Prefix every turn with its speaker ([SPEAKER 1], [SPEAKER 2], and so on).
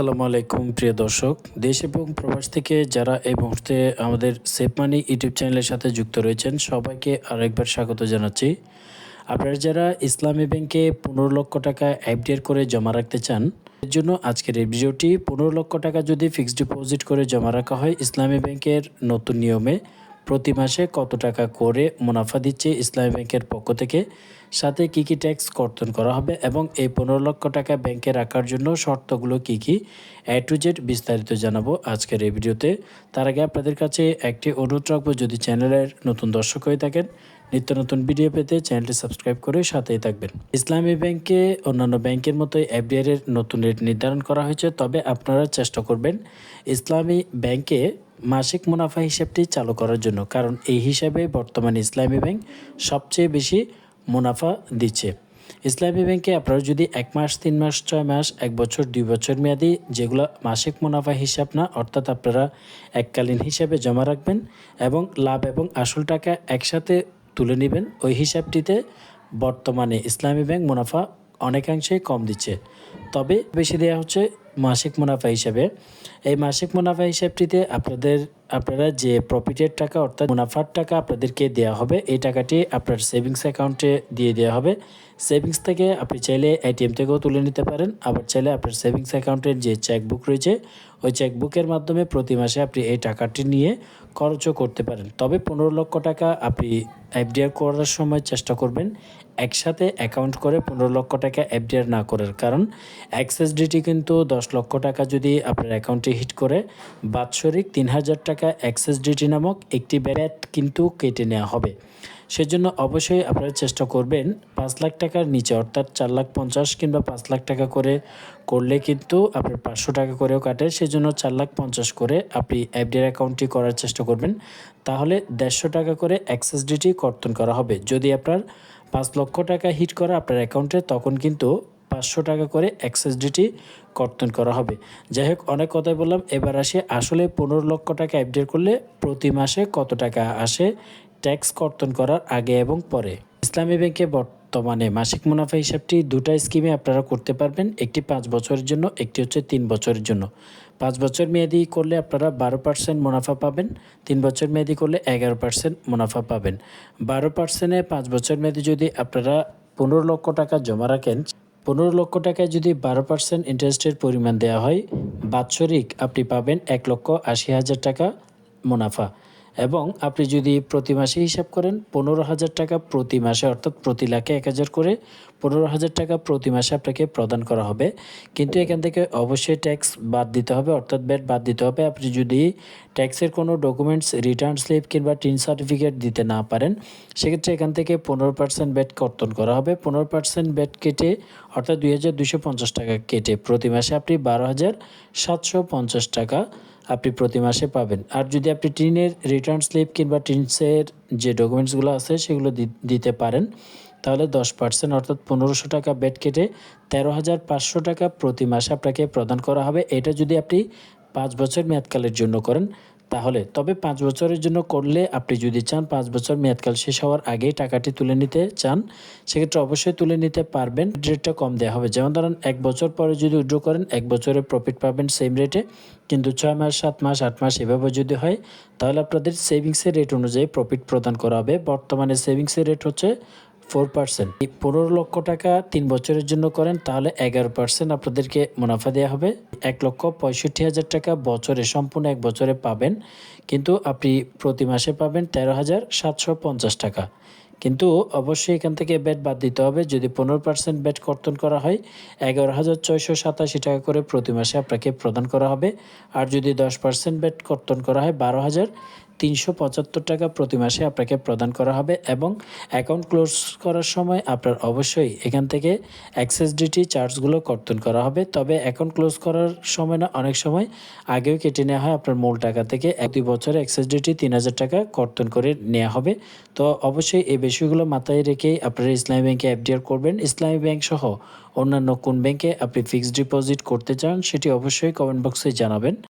[SPEAKER 1] আসসালামু আলাইকুম, প্রিয় দর্শক। দেশ এবং প্রবাস থেকে যারা এই মুহূর্তে আমাদের সেফ মানি ইউটিউব চ্যানেলের সাথে যুক্ত রয়েছেন, সবাইকে আরেকবার স্বাগত জানাচ্ছি। আপনারা যারা ইসলামী ব্যাংকে পনেরো লক্ষ টাকা এফডিআর করে জমা রাখতে চান, এর জন্য আজকের এই ভিডিওটি পনেরো লক্ষ টাকা যদি ফিক্সড ডিপোজিট করে জমা রাখা হয় ইসলামী ব্যাংকের নতুন নিয়মে প্রতি মাসে কত টাকা করে মুনাফা দিচ্ছে ইসলামী ব্যাংকের পক্ষ থেকে? সাথে কি কি ট্যাক্স কর্তন করা হবে এবং এই পনেরো লক্ষ টাকা ব্যাংকে রাখার জন্য শর্তগুলো কি কি? এ টু জেড বিস্তারিত জানাব আজকের এই ভিডিওতে। তার আগে আপনাদের কাছে একটি অনুরোধ রাখব, যদি চ্যানেলের নতুন দর্শক হয়ে থাকেন, নিত্য নতুন ভিডিও পেতে চ্যানেলটি সাবস্ক্রাইব করে সাথেই থাকবেন। ইসলামী ব্যাংকে অন্যান্য ব্যাংকের মতো এফডিআর এর নতুন রেট নির্ধারণ করা হয়েছে, তবে আপনারা চেষ্টা করবেন ইসলামী ব্যাংকে মাসিক মুনাফা হিসাবটি চালু করার জন্য, কারণ এই হিসাবে বর্তমানে ইসলামী ব্যাংক সবচেয়ে বেশি মুনাফা দিচ্ছে। ইসলামী ব্যাংকে আপনারা যদি এক মাস, তিন মাস, ছয় মাস, এক বছর, দুই বছর মেয়াদি যেগুলো মাসিক মুনাফা হিসাব না, অর্থাৎ আপনারা এককালীন হিসাবে জমা রাখবেন এবং লাভ এবং আসল টাকা একসাথে তুলে নেবেন, ওই হিসাবটিতে বর্তমানে ইসলামী ব্যাংক মুনাফা অনেকাংশেই কম দিচ্ছে। তবে বেশি দেওয়া হচ্ছে মাসিক মুনাফা হিসাবে। এই মাসিক মুনাফা হিসাবটিতে আপনাদের আপনারা যে প্রফিটের টাকা অর্থাৎ মুনাফার টাকা আপনাদেরকে দেওয়া হবে, এই টাকাটি আপনার সেভিংস অ্যাকাউন্টে দিয়ে দেওয়া হবে। সেভিংস থেকে আপনি চাইলে এটিএম থেকেও তুলে নিতে পারেন, আবার চাইলে আপনার সেভিংস অ্যাকাউন্টের যে চেকবুক রয়েছে, ওই চেকবুকের মাধ্যমে প্রতি মাসে আপনি এই টাকাটি নিয়ে খরচও করতে পারেন। তবে পনেরো লক্ষ টাকা আপনি এফডিআর করার সময় চেষ্টা করবেন একসাথে অ্যাকাউন্ট করে পনেরো লক্ষ টাকা এফডিআর না করার কারণ অ্যাক্সেস ডিটি কিন্তু দশ লক্ষ টাকা যদি আপনার অ্যাকাউন্টে হিট করে, বাৎসরিক তিন হাজার টাকা অ্যাক্সেস ডিটি নামক একটি ব্যাট কিন্তু কেটে নেওয়া হবে। সেজন্য অবশ্যই আপনারা চেষ্টা করবেন পাঁচ লাখ টাকার নিচে, অর্থাৎ চার লাখ পঞ্চাশ কিংবা পাঁচ লাখ টাকা করে করলে কিন্তু আপনার পাঁচশো টাকা করেও কাটে। সেজন্য চার লাখ পঞ্চাশ করে আপনি এফডিআর অ্যাকাউন্টটি করার চেষ্টা করবেন। তাহলে দেড়শো টাকা করে অ্যাক্সেস ডিটি কর্তন করা হবে। যদি আপনার পাঁচ লক্ষ টাকা হিট করা আপনার অ্যাকাউন্টে, তখন কিন্তু পাঁচশো টাকা করে অ্যাক্সেস ডিটি কর্তন করা হবে। যাই হোক অনেক কথাই বললাম। এবার আসে, আসলে পনেরো লক্ষ টাকা অ্যাপডেট করলে প্রতি মাসে কত টাকা আসে ট্যাক্স কর্তন করার আগে এবং পরে? ইসলামী ব্যাংকে বর্তমানে মাসিক মুনাফা হিসাবটি দুটা স্কিমে আপনারা করতে পারবেন। একটি পাঁচ বছরের জন্য, একটি হচ্ছে তিন বছরের জন্য। পাঁচ বছর মেয়াদি করলে আপনারা বারো পার্সেন্ট মুনাফা পাবেন। তিন বছর মেয়াদি করলে এগারো পার্সেন্ট মুনাফা পাবেন। বারো পার্সেন্টে পাঁচ বছর মেয়াদি যদি আপনারা পনেরো লক্ষ টাকা জমা রাখেন পনেরো লক্ষ টাকায় যদি বারো পার্সেন্ট ইন্টারেস্টের পরিমাণ দেওয়া হয়, বাৎসরিক আপনি পাবেন এক লক্ষ আশি হাজার টাকা মুনাফা। এবং আপনি যদি প্রতি মাসে হিসাব করেন, পনেরো হাজার টাকা প্রতি মাসে, অর্থাৎ প্রতি লাখে এক হাজার করে পনেরো হাজার টাকা প্রতি মাসে আপনাকে প্রদান করা হবে। কিন্তু এখান থেকে অবশ্যই ট্যাক্স বাদ দিতে হবে, অর্থাৎ ব্যাট বাদ দিতে হবে। আপনি যদি ট্যাক্সের কোনো ডকুমেন্টস রিটার্ন স্লিপ কিংবা টিন সার্টিফিকেট দিতে না পারেন, সেক্ষেত্রে এখান থেকে পনেরো পার্সেন্ট ব্যাট কর্তন করা হবে। পনেরো পার্সেন্ট ব্যাট কেটে, অর্থাৎ দুই হাজার দুশো পঞ্চাশ টাকা কেটে প্রতি মাসে আপনি বারো হাজার সাতশো পঞ্চাশ টাকা আপনি প্রতি মাসে পাবেন। আর যদি আপনি টিনের রিটার্ন স্লিপ কিংবা টিনসের যে ডকুমেন্টসগুলো আছে, সেগুলো দিতে পারেন, তাহলে দশ পার্সেন্ট অর্থাৎ পনেরোশো টাকা বেড কেটে তেরো হাজার পাঁচশো টাকা প্রতি মাসে আপনাকে প্রদান করা হবে। এটা যদি আপনি পাঁচ বছর মেয়াদকালের জন্য করেন তাহলে, তবে পাঁচ বছরের জন্য করলে আপনি যদি চান পাঁচ বছর মেয়াদকাল শেষ হওয়ার আগেই টাকাটি তুলে নিতে চান, সেক্ষেত্রে অবশ্যই তুলে নিতে পারবেন। রেটটা কম দেওয়া হবে। যেমন ধরেন, এক বছর পরে যদি উইড্রো করেন, এক বছরে প্রফিট পাবেন সেম রেটে কিন্তু ছয় মাস, সাত মাস, আট মাস এভাবে যদি হয়, তাহলে আপনাদের সেভিংসের রেট অনুযায়ী প্রফিট প্রদান করা হবে। বর্তমানে সেভিংসের রেট হচ্ছে ফোর পার্সেন্ট। পনেরো লক্ষ টাকা তিন বছরের জন্য করেন, তাহলে এগারো পার্সেন্ট আপনাদেরকে মুনাফা দেওয়া হবে। এক লক্ষ পঁয়ষট্টি হাজার টাকা বছরে সম্পূর্ণ এক বছরে পাবেন, কিন্তু আপনি প্রতি মাসে পাবেন তেরো হাজার সাতশো পঞ্চাশ টাকা। কিন্তু অবশ্যই এখান থেকে ব্যাট বাদ দিতে হবে, যদি পনেরো পার্সেন্ট ব্যাট কর্তন করা হয়, এগারো হাজার ছয়শো সাতাশি টাকা করে প্রতি মাসে আপনাকে প্রদান করা হবে। আর যদি দশ পার্সেন্ট ব্যাট কর্তন করা হয়, বারো হাজার তিনশো পঁচাত্তর টাকা প্রতি মাসে আপনাকে প্রদান করা হবে এবং অ্যাকাউন্ট ক্লোজ করার সময় আপনার অবশ্যই এখান থেকে অ্যাক্সেস ডিটি চার্জগুলো কর্তন করা হবে। তবে অ্যাকাউন্ট ক্লোজ করার সময় না, অনেক সময় আগেও কেটে নেওয়া হয়। আপনার মূল টাকা থেকে এক দুই বছরে অ্যাক্সেস ডিটি তিন হাজার টাকা কর্তন করে নেওয়া হবে। তো অবশ্যই এই বিষয়গুলো মাথায় রেখেই আপনারা ইসলামী ব্যাংকে এফডিআর করবেন। ইসলামী ব্যাংক সহ অন্যান্য কোন ব্যাংকে আপনি ফিক্সড ডিপোজিট করতে চান, সেটি অবশ্যই কমেন্ট বক্সে জানাবেন।